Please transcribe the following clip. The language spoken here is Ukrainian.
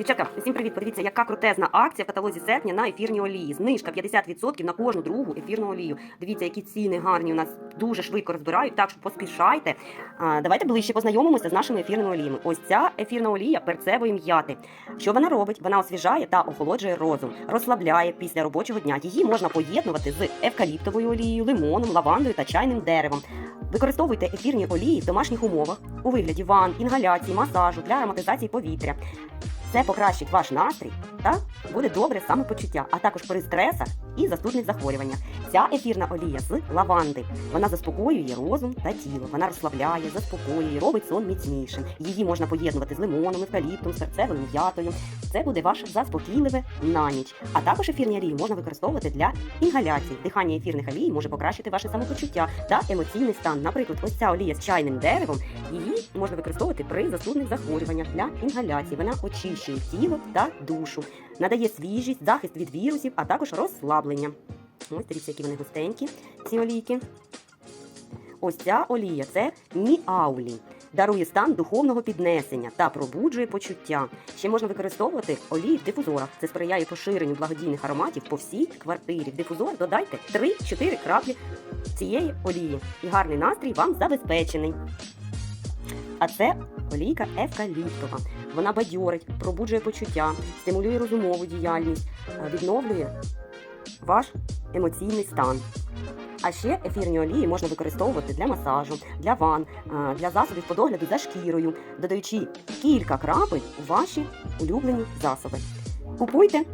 Дівчатка, всім привіт! Подивіться, яка крутезна акція в каталозі серпня на ефірні олії. Знижка 50% на кожну другу ефірну олію. Дивіться, які ціни гарні у нас дуже швидко розбирають, так що поспішайте. А, давайте ближче познайомимося з нашими ефірними оліями. Ось ця ефірна олія перцевої м'яти. Що вона робить? Вона освіжає та охолоджує розум, розслабляє після робочого дня. Її можна поєднувати з евкаліптовою олією, лимоном, лавандою та чайним деревом. Використовуйте ефірні олії в домашніх умовах у вигляді ван, інгаляції, масажу для ароматизації повітря. Це покращить ваш настрій та буде добре самопочуття, а також при стресах і застудних захворюваннях. Ця ефірна олія з лаванди. Вона заспокоює розум та тіло. Вона розслабляє, заспокоює, робить сон міцнішим. Її можна поєднувати з лимоном, евкаліптом, серцевою м'ятою. Це буде ваше заспокійливе на ніч. А також ефірні олії можна використовувати для інгаляції. Дихання ефірних олій може покращити ваше самопочуття та емоційний стан. Наприклад, ось ця олія з чайним деревом. Її можна використовувати при застудних захворюваннях для інгаляції. Вона очищує тіло та душу, надає свіжість, захист від вірусів, а також розслаблення. Ось дивіться, які вони густенькі, ці олійки. Ось ця олія це міаулі. Дарує стан духовного піднесення та пробуджує почуття. Ще можна використовувати олії в дифузорах. Це сприяє поширенню благодійних ароматів по всій квартирі. В дифузор додайте 3-4 краплі цієї олії. І гарний настрій вам забезпечений. А це олійка евкаліптова. Вона бадьорить, пробуджує почуття, стимулює розумову діяльність, е, відновлює ваш емоційний стан. А ще ефірні олії можна використовувати для масажу, для ван, е, для засобів по догляду за шкірою, додаючи кілька крапель у ваші улюблені засоби. Купуйте